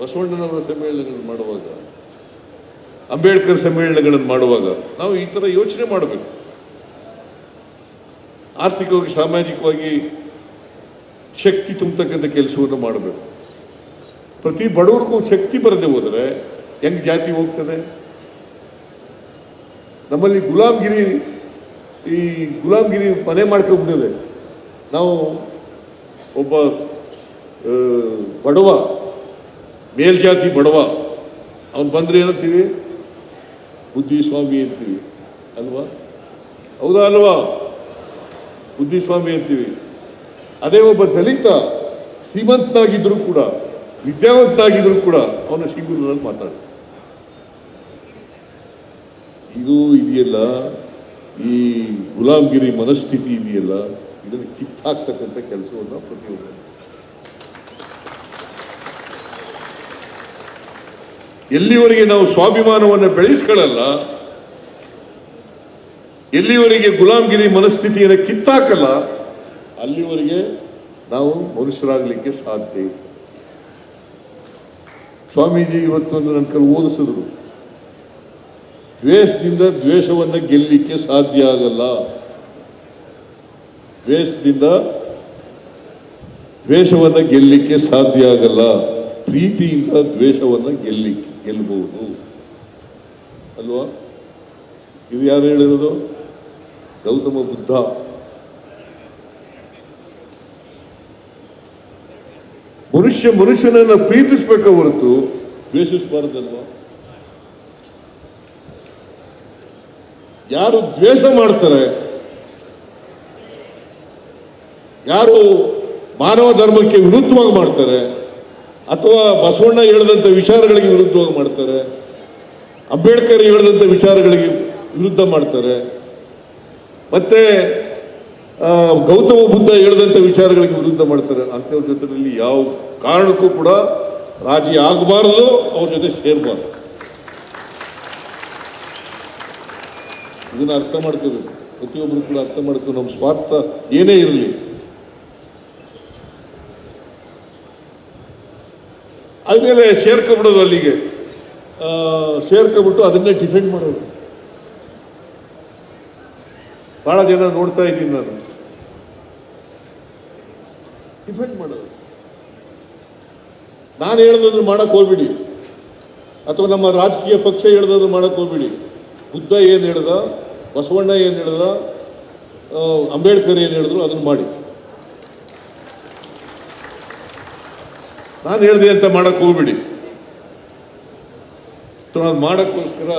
ಬಸವಣ್ಣನವರ ಸಮ್ಮೇಳನಗಳನ್ನು ಮಾಡುವಾಗ, ಅಂಬೇಡ್ಕರ್ ಸಮ್ಮೇಳನಗಳನ್ನು ಮಾಡುವಾಗ ನಾವು ಈ ಥರ ಯೋಚನೆ ಮಾಡಬೇಕು. ಆರ್ಥಿಕವಾಗಿ, ಸಾಮಾಜಿಕವಾಗಿ ಶಕ್ತಿ ತುಂಬತಕ್ಕಂಥ ಕೆಲಸವನ್ನು ಮಾಡಬೇಕು. ಪ್ರತಿ ಬಡವರಿಗೂ ಶಕ್ತಿ ಬರದೆ ಹೋದರೆ ಹೆಂಗ್ ಜಾತಿ ಹೋಗ್ತದೆ? ನಮ್ಮಲ್ಲಿ ಗುಲಾಮ್ಗಿರಿ, ಈ ಗುಲಾಮ್ಗಿರಿ ಮನೆ ಮಾಡ್ಕೊಂಡ್ಬಿಟ್ಟಿದೆ. ನಾವು ಒಬ್ಬ ಬಡವ ಮೇಲ್ಜಾತಿ ಬಡವ, ಅವನು ಬಂದರೆ ಏನಂತೀವಿ ಬುದ್ಧಿಸ್ವಾಮಿ ಅಂತೀವಿ ಅಲ್ವಾ? ಹೌದಾ ಅಲ್ವಾ? ಬುದ್ಧಿಸ್ವಾಮಿ ಅಂತೀವಿ ಅದೇ ಒಬ್ಬ ದಲಿತ ಶ್ರೀಮಂತನಾಗಿದ್ದರೂ ಕೂಡ ವಿದ್ಯಾವಂತನಾಗಿದ್ದರೂ ಕೂಡ ಅವನ ಸಿಂಗುಲರಲ್ಲಿ ಮಾತಾಡ್ತಾನೆ ಇದು ಇದೆಯಲ್ಲ, ಈ ಗುಲಾಮ್ಗಿರಿ ಮನಸ್ಥಿತಿ ಇದೆಯಲ್ಲ, ಇದನ್ನು ಕಿತ್ತಾಕ್ತಕ್ಕಂಥ ಕೆಲಸವನ್ನು ಪ್ರತಿಯೊಬ್ಬರು. ಎಲ್ಲಿವರೆಗೆ ನಾವು ಸ್ವಾಭಿಮಾನವನ್ನು ಬೆಳೆಸ್ಕೊಳ್ಳಲ್ಲ, ಎಲ್ಲಿವರೆಗೆ ಗುಲಾಮ್ಗಿರಿ ಮನಸ್ಥಿತಿಯನ್ನು ಕಿತ್ತಾಕಲ್ಲ, ಅಲ್ಲಿವರೆಗೆ ನಾವು ಮನುಷ್ಯರಾಗಲಿಕ್ಕೆ ಸಾಧ್ಯ. ಸ್ವಾಮೀಜಿ ಇವತ್ತೊಂದು ನನ್ನ ಕೈಲಿ ಓದಿಸಿದ್ರು, ದ್ವೇಷದಿಂದ ದ್ವೇಷವನ್ನು ಗೆಲ್ಲಲಿಕ್ಕೆ ಸಾಧ್ಯ ಆಗಲ್ಲ ದ್ವೇಷದಿಂದ ದ್ವೇಷವನ್ನು ಗೆಲ್ಲಲಿಕ್ಕೆ ಸಾಧ್ಯ ಆಗಲ್ಲ ಪ್ರೀತಿಯಿಂದ ದ್ವೇಷವನ್ನು ಗೆಲ್ಲಲಿಕ್ಕೆ ಗೆಲ್ಲಬಹುದು. ಅಲ್ವಾ? ಇದು ಯಾರು ಹೇಳಿರೋದು? ಗೌತಮ ಬುದ್ಧ. ಮನುಷ್ಯ ಮನುಷ್ಯನನ್ನು ಪ್ರೀತಿಸ್ಬೇಕ ಹೊರತು? ದ್ವೇಷಿಸಬಾರ್ದಲ್ವಾ ಯಾರು ದ್ವೇಷ ಮಾಡ್ತಾರೆ? ಯಾರು ಮಾನವ ಧರ್ಮಕ್ಕೆ ವಿರುದ್ಧವಾಗಿ ಮಾಡ್ತಾರೆ? ಅಥವಾ ಬಸವಣ್ಣ ಹೇಳಿದಂಥ ವಿಚಾರಗಳಿಗೆ ವಿರುದ್ಧವಾಗಿ ಮಾಡ್ತಾರೆ? ಅಂಬೇಡ್ಕರ್ ಹೇಳಿದಂಥ ವಿಚಾರಗಳಿಗೆ ವಿರುದ್ಧ ಮಾಡ್ತಾರೆ? ಮತ್ತೆ ಗೌತಮ ಬುದ್ಧ ಹೇಳಿದಂಥ ವಿಚಾರಗಳಿಗೆ ವಿರುದ್ಧ ಮಾಡ್ತಾರೆ? ಅಂಥವ್ರ ಜೊತೆಯಲ್ಲಿ ಯಾವ ಕಾರಣಕ್ಕೂ ಕೂಡ ರಾಜಿ ಆಗಬಾರದು, ಅವ್ರ ಜೊತೆ ಸೇರಬಾರ್ದು. ಇದನ್ನು ಅರ್ಥ ಮಾಡ್ಕೋಬೇಕು. ಪ್ರತಿಯೊಬ್ಬರು ಕೂಡ ಅರ್ಥ ಮಾಡ್ಕೋ ನಮ್ಮ ಸ್ವಾರ್ಥ ಏನೇ ಇರಲಿ ಆದ್ಮೇಲೆ ಸೇರ್ಕೊಬಿಡೋದು ಅಲ್ಲಿಗೆ. ಸೇರ್ಕೊಬಿಟ್ಟು ಅದನ್ನೇ ಡಿಫೆಂಡ್ ಮಾಡೋದು. ಬಹಳ ಜನ ನೋಡ್ತಾ ಇದ್ದೀನಿ ನಾನು. ಡಿಫೆಂಡ್ ಮಾಡೋದು. ನಾನು ಹೇಳ್ದದನ್ನು ಮಾಡಕ್ಕೆ ಹೋಗ್ಬಿಡಿ. ಅಥವಾ ನಮ್ಮ ರಾಜಕೀಯ ಪಕ್ಷ ಹೇಳ್ದದ್ದು ಮಾಡಕ್ಕೆ ಹೋಗ್ಬಿಡಿ. ಬುದ್ಧ ಏನು ಹೇಳ್ದ, ಬಸವಣ್ಣ ಏನು ಹೇಳ್ದ ಅಂಬೇಡ್ಕರ್ ಏನು ಹೇಳಿದ್ರು ಅದನ್ನು ಮಾಡಿ. ನಾನು ಹೇಳಿದೆ ಅಂತ ಮಾಡಕ್ಕೆ ಹೋಗ್ಬಿಡಿ. ಅದು ಮಾಡೋಕ್ಕೋಸ್ಕರ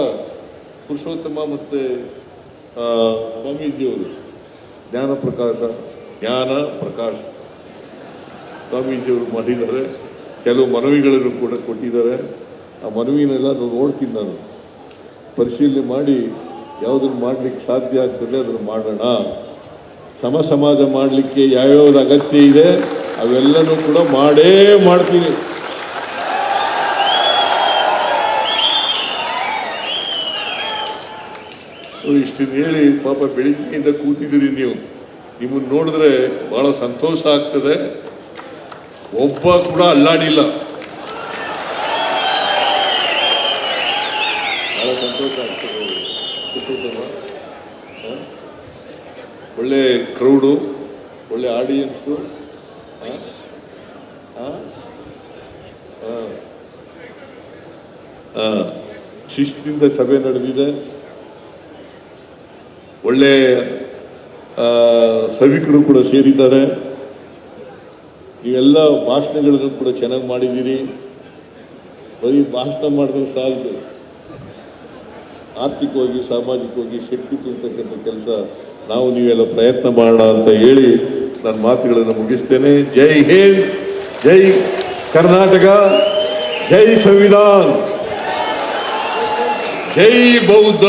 ಪುರುಷೋತ್ತಮ ಮತ್ತು ಸ್ವಾಮೀಜಿಯವರು, ಜ್ಞಾನ ಪ್ರಕಾಶ ಜ್ಞಾನ ಪ್ರಕಾಶ ಸ್ವಾಮೀಜಿಯವರು ಮಾಡಿದ್ದಾರೆ. ಕೆಲವು ಮನವಿಗಳನ್ನು ಕೂಡ ಕೊಟ್ಟಿದ್ದಾರೆ. ಆ ಮನವಿನೆಲ್ಲ ನಾನು ನೋಡ್ತೀನಿ ನಾನು. ಪರಿಶೀಲನೆ ಮಾಡಿ ಯಾವುದನ್ನು ಮಾಡಲಿಕ್ಕೆ ಸಾಧ್ಯ ಆಗ್ತದೆ ಅದನ್ನು ಮಾಡೋಣ. ಸಮ ಸಮಾಜ ಮಾಡಲಿಕ್ಕೆ ಯಾವ್ಯಾವ್ದು ಅಗತ್ಯ ಇದೆ? ಅವೆಲ್ಲನೂ ಕೂಡ ಮಾಡೇ ಮಾಡ್ತೀನಿ. ಇಷ್ಟನ್ನು ಹೇಳಿ, ಪಾಪ ಬೆಳಿಗ್ಗೆಯಿಂದ ಕೂತಿದ್ದೀರಿ ನೀವು. ನಿಮ್ಮನ್ನು ನೋಡಿದ್ರೆ ಬಹಳ ಸಂತೋಷ ಆಗ್ತದೆ. ಒಬ್ಬ ಕೂಡ ಅಲ್ಲಾಡಿಲ್ಲ. ಭಾಳ ಸಂತೋಷ ಆಗ್ತದೆ. ಒಳ್ಳೆ ಕ್ರೌಡು ಒಳ್ಳೆ ಆಡಿಯನ್ಸು ಶಿಸ್ತಿನಿಂದ ಸಭೆ ನಡೆದಿದೆ. ಒಳ್ಳೆ ಸಭಿಕರು ಕೂಡ ಸೇರಿದ್ದಾರೆ. ನೀವೆಲ್ಲ ಭಾಷಣಗಳನ್ನು ಕೂಡ ಚೆನ್ನಾಗಿ ಮಾಡಿದ್ದೀರಿ. ಬರೀ ಭಾಷಣ ಮಾಡಿದ್ರೆ ಸಾಲದು. ಆರ್ಥಿಕವಾಗಿ, ಸಾಮಾಜಿಕವಾಗಿ ಶಕ್ತಿ ತುಂಬತಕ್ಕಂಥ ಕೆಲಸ ನಾವು ನೀವೆಲ್ಲ ಪ್ರಯತ್ನ ಮಾಡೋಣ ಅಂತ ಹೇಳಿ ನನ್ನ ಮಾತುಗಳನ್ನು ಮುಗಿಸ್ತೇನೆ. ಜೈ ಹಿಂದ್, ಜೈ ಕರ್ನಾಟಕ, ಜೈ ಸಂವಿಧಾನ್, ಜೈ ಬೌದ್ಧ.